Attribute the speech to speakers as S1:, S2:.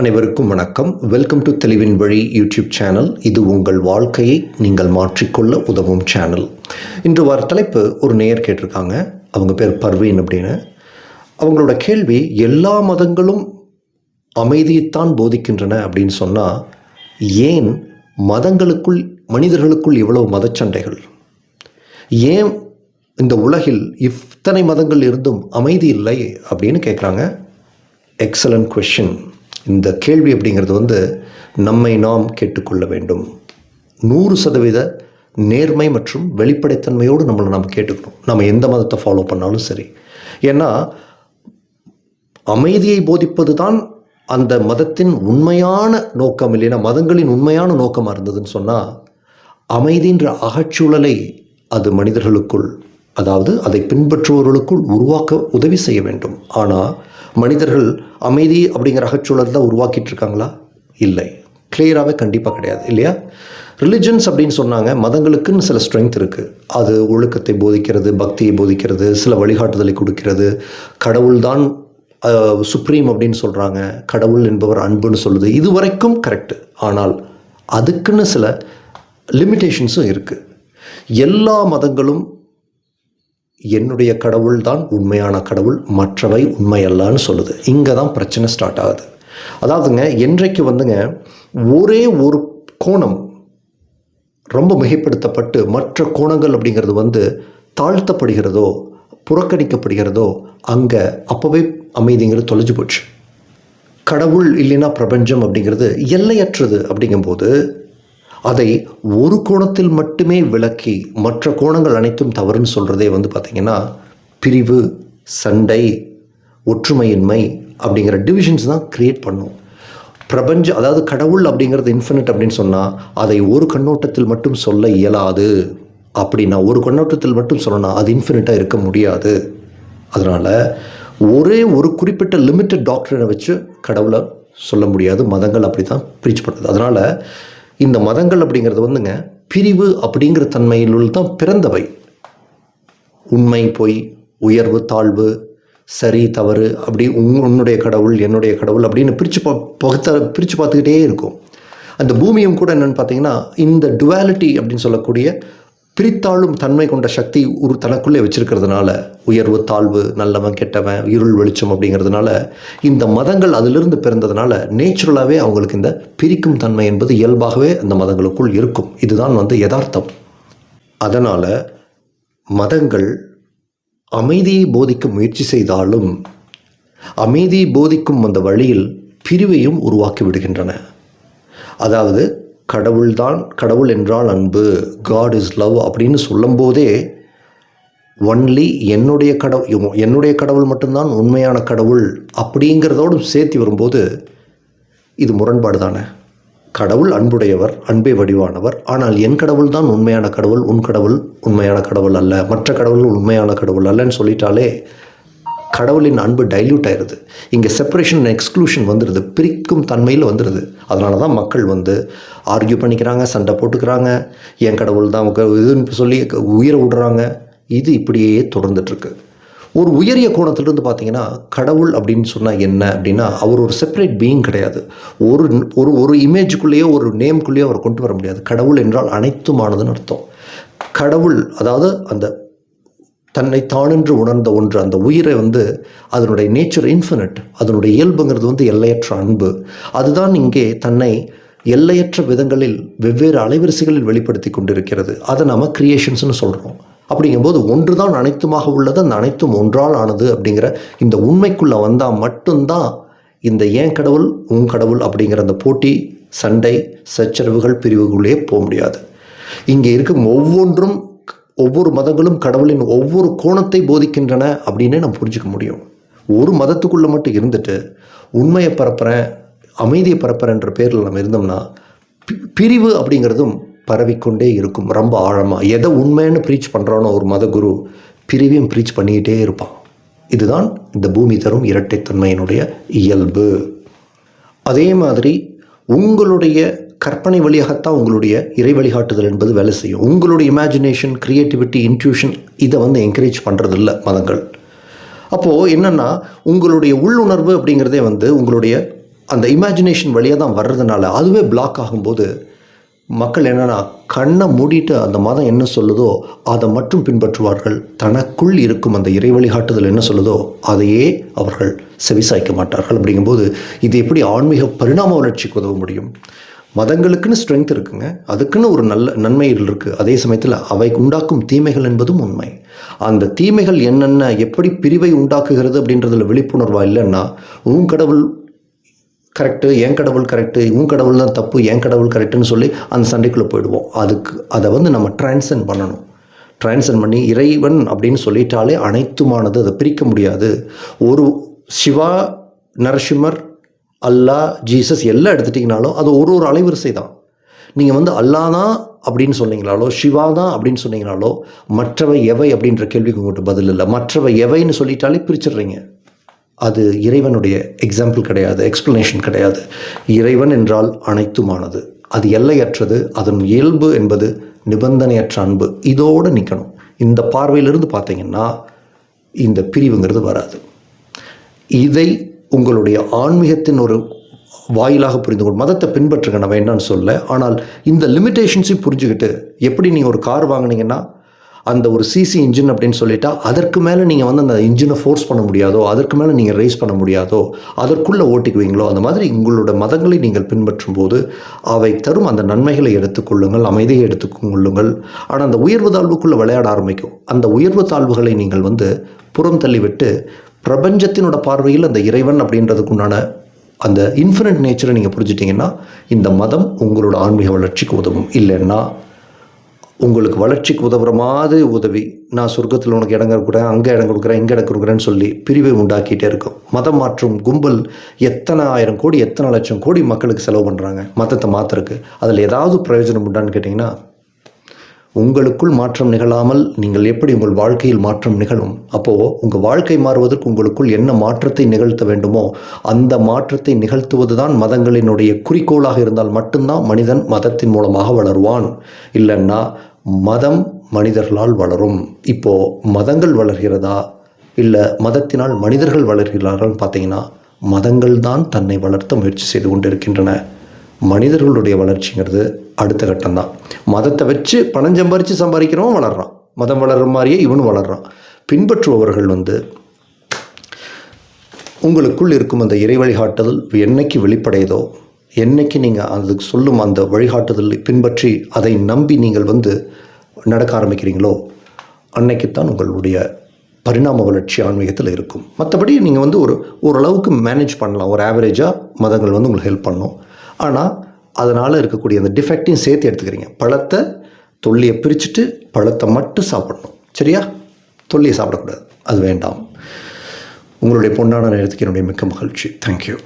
S1: அனைவருக்கும் வணக்கம். Welcome to தெளிவின் வழி யூடியூப் சேனல் இது உங்கள் வாழ்க்கையை நீங்கள் மாற்றிக்கொள்ள உதவும் சேனல் இன்று வர தலைப்பு ஒரு நேயர் கேட்டிருக்காங்க. அவங்க பேர் பர்வீன் அப்படின்னு. அவங்களோட கேள்வி எல்லா மதங்களும் அமைதியைத்தான் போதிக்கின்றன அப்படின்னு சொன்னால் ஏன் மதங்களுக்குள் மனிதர்களுக்குள் இவ்வளவு மதச்சண்டைகள்? ஏன் இந்த உலகில் இத்தனை மதங்கள் இருந்தும் அமைதி இல்லை அப்படின்னு கேட்குறாங்க எக்ஸலண்ட் கொஷின் இந்த கேள்வி அப்படிங்கிறது வந்து நம்மை நாம் கேட்டுக்கொள்ள வேண்டும். நூறு சதவீத நேர்மை மற்றும் வெளிப்படைத்தன்மையோடு நம்மளை நாம் கேட்டுக்கணும். நம்ம எந்த மதத்தை ஃபாலோ பண்ணாலும் சரி. ஏன்னா அமைதியை போதிப்பது தான் அந்த மதத்தின் உண்மையான நோக்கம். இல்லைன்னா மதங்களின் உண்மையான நோக்கமாக இருந்ததுன்னு சொன்னால் அமைதின்ற அகச்சூழலை அது மனிதர்களுக்குள் அதாவது அதை பின்பற்றுபவர்களுக்குள் உருவாக்க உதவி செய்ய வேண்டும். ஆனால் மனிதர்கள் அமைதி அப்படிங்கிற அகச்சூழல் தான் உருவாக்கிட்டு இருக்காங்களா இல்லை கிளியராகவே கண்டிப்பாக கிடையாது இல்லையா? ரிலிஜன்ஸ் அப்படின்னு சொன்னாங்க மதங்களுக்குன்னு சில ஸ்ட்ரென்த் இருக்குது அது ஒழுக்கத்தை போதிக்கிறது பக்தியை போதிக்கிறது சில வழிகாட்டுதலை கொடுக்கிறது. கடவுள்தான் சுப்ரீம் அப்படின்னு சொல்கிறாங்க கடவுள் என்பவர் அன்புன்னு சொல்லுது. இது வரைக்கும் கரெக்டு ஆனால் அதுக்குன்னு சில லிமிட்டேஷன்ஸும் இருக்குது எல்லா மதங்களும் என்னுடைய கடவுள் தான் உண்மையான கடவுள் மற்றவை உண்மையல்லான்னு சொல்லுது. இங்கே தான் பிரச்சனை ஸ்டார்ட் ஆகுது. அதாவதுங்க என்றைக்கு வந்துங்க ஒரே ஒரு கோணம் ரொம்ப மிகைப்படுத்தப்பட்டு மற்ற கோணங்கள் அப்படிங்கிறது வந்து தாழ்த்தப்படுகிறதோ புறக்கணிக்கப்படுகிறதோ அங்கே அப்போவே அமைதிங்கிறது தொலைஞ்சு போச்சு. கடவுள் இல்லைன்னா பிரபஞ்சம் அப்படிங்கிறது எல்லையற்றது அப்படிங்கும்போது அதை ஒரு கோணத்தில் மட்டுமே விளக்கி மற்ற கோணங்கள் அனைத்தும் தவறுன்னு சொல்கிறதே வந்து பார்த்திங்கன்னா பிரிவு சண்டை ஒற்றுமையின்மை அப்படிங்கிற டிவிஷன்ஸ் தான் க்ரியேட் பண்ணும். பிரபஞ்சம் அதாவது கடவுள் அப்படிங்கிறது இன்ஃபினிட் அப்படின்னு சொன்னால் அதை ஒரு கண்ணோட்டத்தில் மட்டும் சொல்ல இயலாது. அப்படின்னா ஒரு கண்ணோட்டத்தில் மட்டும் சொல்லணும் அது இன்ஃபினிட்டாக இருக்க முடியாது. அதனால் ஒரே ஒரு குறிப்பிட்ட லிமிட்டட் டாக்டரை வச்சு கடவுளை சொல்ல முடியாது. மதங்கள் அப்படி தான் ப்ரீச் பண்ணுறது அதனால் இந்த மதங்கள் அப்படிங்கிறது வந்துங்க பிரிவு அப்படிங்கிற தன்மையிலுள் தான் பிறந்தவை. உண்மை பொய் உயர்வு தாழ்வு சரி தவறு அப்படி உன் உன்னுடைய கடவுள் என்னுடைய கடவுள் அப்படின்னு பிரித்து பா பகுத்த பிரித்து பார்த்துக்கிட்டே இருக்கும். அந்த பூமியும் கூட என்னென்னு பார்த்தீங்கன்னா இந்த டுவாலிட்டி அப்படின்னு சொல்லக்கூடிய பிரித்தாளும் தன்மை கொண்ட சக்தி ஒரு தனக்குள்ளே வச்சிருக்கிறதுனால உயர்வு தாழ்வு நல்லவன் கெட்டவன் இருள் வெளிச்சம் அப்படிங்கிறதுனால இந்த மதங்கள் அதிலிருந்து பிறந்ததுனால நேச்சுரலாகவே அவங்களுக்கு இந்த பிரிக்கும் தன்மை என்பது இயல்பாகவே அந்த மதங்களுக்குள் இருக்கும். இதுதான் வந்து யதார்த்தம். அதனால் மதங்கள் அமைதியை போதிக்க முயற்சி செய்தாலும் அமைதியை போதிக்கும் அந்த வழியில் பிரிவையும் உருவாக்கி விடுகின்றன. அதாவது கடவுள்தான் கடவுள் என்றால் அன்பு. காட் இஸ் லவ் அப்படின்னு சொல்லும்போதே ஒன்லி என்னுடைய கடவுள் என்னுடைய கடவுள் மட்டும்தான் உண்மையான கடவுள் அப்படிங்கிறதோடு சேர்த்து வரும்போது இது முரண்பாடு தானே கடவுள் அன்புடையவர் அன்பை வடிவானவர். ஆனால் என் கடவுள் தான் உண்மையான கடவுள் உன் கடவுள் உண்மையான கடவுள் அல்ல. மற்ற கடவுள் உண்மையான கடவுள் அல்லன்னு சொல்லிட்டாலே கடவுளின் அன்பு டைல்யூட் ஆயிடுது இங்கே செப்பரேஷன் எக்ஸ்க்ளூஷன் வந்துடுது பிரிக்கும் தன்மையில் வந்துடுது அதனால தான் மக்கள் வந்து ஆர்கியூ பண்ணிக்கிறாங்க சண்டை போட்டுக்கிறாங்க. என் கடவுள் தான் இதுன்னு சொல்லி உயிரை விடுறாங்க. இது இப்படியே தொடர்ந்துட்டுருக்கு. ஒரு உயரிய கோணத்திலிருந்து பார்த்தீங்கன்னா கடவுள் அப்படின்னு சொன்னால் என்ன அப்படின்னா அவர் ஒரு செப்பரேட் பீயிங் கிடையாது. ஒரு ஒரு ஒரு இமேஜுக்குள்ளேயோ ஒரு நேம்குள்ளேயோ அவர் கொண்டு வர முடியாது. கடவுள் என்றால் அனைத்துமானதுன்னு அர்த்தம். கடவுள் அதாவது அந்த தன்னை தானென்று உணர்ந்த ஒன்று அந்த உயிரை வந்து அதனுடைய நேச்சர் இன்ஃபினிட் அதனுடைய இயல்புங்கிறது வந்து எல்லையற்ற அன்பு. அதுதான் இங்கே தன்னை எல்லையற்ற விதங்களில் வெவ்வேறு அலைவரிசைகளில் வெளிப்படுத்தி கொண்டிருக்கிறது. அதை நாம் கிரியேஷன்ஸ்னு சொல்கிறோம் அப்படிங்கும்போது ஒன்று தான் அனைத்துமாக உள்ளது அந்த அனைத்தும் ஒன்றால் ஆனது அப்படிங்கிற இந்த உண்மைக்குள்ளே வந்தால் மட்டும்தான் இந்த ஏன் கடவுள் உன் கடவுள் அப்படிங்கிற அந்த போட்டி சண்டை சச்சரவுகள் பிரிவுகளே போக முடியாது. இங்கே இருக்கும் ஒவ்வொன்றும் ஒவ்வொரு மதங்களும் கடவுளின் ஒவ்வொரு கோணத்தை போதிக்கின்றன அப்படின்னே நம்ம புரிஞ்சுக்க முடியும். ஒரு மதத்துக்குள்ளே மட்டும் இருந்துட்டு உண்மையை பரப்புகிறேன் அமைதியை பரப்புகிறேன்ற பேரில் நம்ம இருந்தோம்னா பிரிவு அப்படிங்கிறதும் பரவிக்கொண்டே இருக்கும். ரொம்ப ஆழமாக எதை உண்மைன்னு ப்ரீச் பண்ணுறானோ ஒரு மத குரு பிரிவையும் ப்ரீச் பண்ணிக்கிட்டே இருப்பான். இதுதான் இந்த பூமி தரும் இரட்டைத்தன்மையினுடைய இயல்பு. அதே மாதிரி உங்களுடைய கற்பனை வழியாகத்தான் உங்களுடைய இறை வழிகாட்டுதல் என்பது வேலை செய்யும். உங்களுடைய இமேஜினேஷன் க்ரியேட்டிவிட்டி இன்ட்யூஷன் இதை வந்து என்கரேஜ் பண்ணுறதில்ல மதங்கள். அப்போது என்னென்னா உங்களுடைய உள்ளுணர்வு அப்படிங்கிறதே வந்து உங்களுடைய அந்த இமேஜினேஷன் வழியாக தான் வர்றதுனால அதுவே பிளாக் ஆகும்போது மக்கள் என்னென்னா கண்ணை மூடிட்டு அந்த மதம் என்ன சொல்லுதோ அதை மட்டும் பின்பற்றுவார்கள். தனக்குள் இருக்கும் அந்த இறை வழிகாட்டுதல் என்ன சொல்லுதோ அதையே அவர்கள் செவிசாய்க்க மாட்டார்கள். அப்படிங்கும்போது இது எப்படி ஆன்மீக பரிணாம வளர்ச்சிக்கு உதவ முடியும்? மதங்களுக்குன்னு ஸ்ட்ரென்த் இருக்குங்க. அதுக்குன்னு ஒரு நல்ல நன்மைகள் இருக்குது அதே சமயத்தில் அவை உண்டாக்கும் தீமைகள் என்பதும் உண்மை. அந்த தீமைகள் என்னென்ன எப்படி பிரிவை உண்டாக்குகிறது அப்படின்றதுல விழிப்புணர்வாக இல்லைன்னா உன் கடவுள் கரெக்டு என் கடவுள் கரெக்டு உன் கடவுள் தான் தப்பு என் கடவுள் கரெக்டுன்னு சொல்லி அந்த சண்டைக்குள்ளே போயிடுவோம். அதுக்கு அதை வந்து நம்ம டிரான்சன் பண்ணணும். டிரான்சன் பண்ணி இறைவன் அப்படின்னு சொல்லிட்டாலே அனைத்துமானது அதை பிரிக்க முடியாது. ஒரு சிவா நரசிம்மர் அல்லாஹ் ஜீசஸ் எல்லாம் எடுத்துட்டிங்கனாலும் அது ஒரு ஒரு அலைவரிசை தான் நீங்கள் வந்து அல்லா தான் அப்படின்னு சொன்னீங்களாலோ சிவா தான் அப்படின்னு சொன்னீங்கனாலோ மற்றவை எவை அப்படின்ற கேள்விக்கு உங்கள்கிட்ட பதில் இல்லை. மற்றவை எவைன்னு சொல்லிட்டாலே பிரிச்சிடுறீங்க. அது இறைவனுடைய எக்ஸாம்பிள் கிடையாது எக்ஸ்ப்ளனேஷன் கிடையாது. இறைவன் என்றால் அனைத்துமானது. அது எல்லையற்றது அதன் இயல்பு என்பது நிபந்தனையற்ற அன்பு. இதோடு நிற்கணும் இந்த பார்வையிலிருந்து பார்த்தீங்கன்னா இந்த பிரிவுங்கிறது வராது. இதை உங்களுடைய ஆன்மீகத்தின் ஒரு வாயிலாக புரிந்து கொள் மதத்தை பின்பற்றுங்க நான் வேண்டாம்னு சொல்ல. ஆனால் இந்த லிமிட்டேஷன்ஸையும் புரிஞ்சுக்கிட்டு எப்படி நீங்கள் ஒரு கார் வாங்கினீங்கன்னா அந்த ஒரு சிசி இன்ஜின் அப்படின்னு சொல்லிட்டா அதற்கு மேலே நீங்கள் வந்து அந்த இன்ஜினை ஃபோர்ஸ் பண்ண முடியாதோ அதற்கு மேலே நீங்கள் ரைஸ் பண்ண முடியாதோ அதற்குள்ளே ஓட்டிக்குவீங்களோ அந்த மாதிரி உங்களோட மதங்களை நீங்கள் பின்பற்றும் போது அவை தரும் அந்த நன்மைகளை எடுத்துக்கொள்ளுங்கள் அமைதியை எடுத்துக்கொள்ளுங்கள். ஆனால் அந்த உயர்வு தாழ்வுக்குள்ளே விளையாட ஆரம்பிக்கும். அந்த உயர்வு தாழ்வுகளை நீங்கள் வந்து புறம் தள்ளிவிட்டு பிரபஞ்சத்தினோட பார்வையில் அந்த இறைவன் அப்படின்றதுக்குண்டான அந்த இன்ஃபினிட் நேச்சரை நீங்கள் புரிஞ்சிட்டிங்கன்னா இந்த மதம் உங்களோட ஆன்மீக வளர்ச்சிக்கு உதவும். இல்லைன்னா உங்களுக்கு வளர்ச்சிக்கு உதவுற மாதிரி உதவி நான் சொர்க்கத்தில் உனக்கு இடம் கொடுக்குறேன் அங்கே இடம் கொடுக்குறேன் இங்கே இடம் கொடுக்குறேன்னு சொல்லி பிரிவை உண்டாக்கிட்டே இருக்கும். மதம் மாற்றும் கும்பல் எத்தனை ஆயிரம் கோடி எத்தனை லட்சம் கோடி மக்களுக்கு செலவு பண்ணுறாங்க மதத்தை மாற்றுறதுக்கு அதில் ஏதாவது பிரயோஜனம் உண்டான்னு கேட்டிங்கன்னா உங்களுக்குள் மாற்றம் நிகழாமல் நீங்கள் எப்படி உங்கள் வாழ்க்கையில் மாற்றம் நிகழும்? அப்போது உங்கள் வாழ்க்கை மாறுவதற்கு உங்களுக்குள் என்ன மாற்றத்தை நிகழ்த்த வேண்டுமோ அந்த மாற்றத்தை நிகழ்த்துவது தான் மதங்களினுடைய குறிக்கோளாக இருந்தால் மட்டும்தான் மனிதன் மதத்தின் மூலமாக வளருவான். இல்லைன்னா மதம் மனிதர்களால் வளரும். இப்போது மதங்கள் வளர்கிறதா? இல்லை மதத்தினால் மனிதர்கள் வளர்கிறார்கள்னு பார்த்தீங்கன்னா மதங்கள் தான் தன்னை வளர்த்த முயற்சி செய்து கொண்டிருக்கின்றன. மனிதர்களுடைய வளர்ச்சிங்கிறது அடுத்த கட்டம் தான் மதத்தை வச்சு பணம் சம்பாரித்து சம்பாதிக்கிறவன் வளர்றான். மதம் வளர்ற மாதிரியே இவனும் வளர்றான். பின்பற்றுபவர்கள் வந்து உங்களுக்குள் இருக்கும் அந்த இறை வழிகாட்டுதல் என்னைக்கு வெளிப்படையதோ என்னைக்கு நீங்கள் அதுக்கு சொல்லும் அந்த வழிகாட்டுதலை பின்பற்றி அதை நம்பி நீங்கள் வந்து நடக்க ஆரம்பிக்கிறீங்களோ அன்னைக்குத்தான் உங்களுடைய பரிணாம வளர்ச்சி ஆன்மீகத்தில் இருக்கும். மற்றபடி நீங்கள் வந்து ஒரு ஓரளவுக்கு மேனேஜ் பண்ணலாம். ஒரு ஆவரேஜாக மதங்கள் வந்து உங்களுக்கு ஹெல்ப் பண்ணும். ஆனால் அதனால் இருக்கக்கூடிய அந்த டிஃபெக்டையும் சேர்த்து எடுத்துக்கிறீங்க. பழத்தை தொல்லியை பிரிச்சுட்டு பழத்தை மட்டும் சாப்பிடணும். சரியா? தொல்லியை சாப்பிடக்கூடாது. அது வேண்டாம். உங்களுடைய பொன்னான நேரத்துக்கு என்னுடைய மிக்க மகிழ்ச்சி. தேங்க்யூ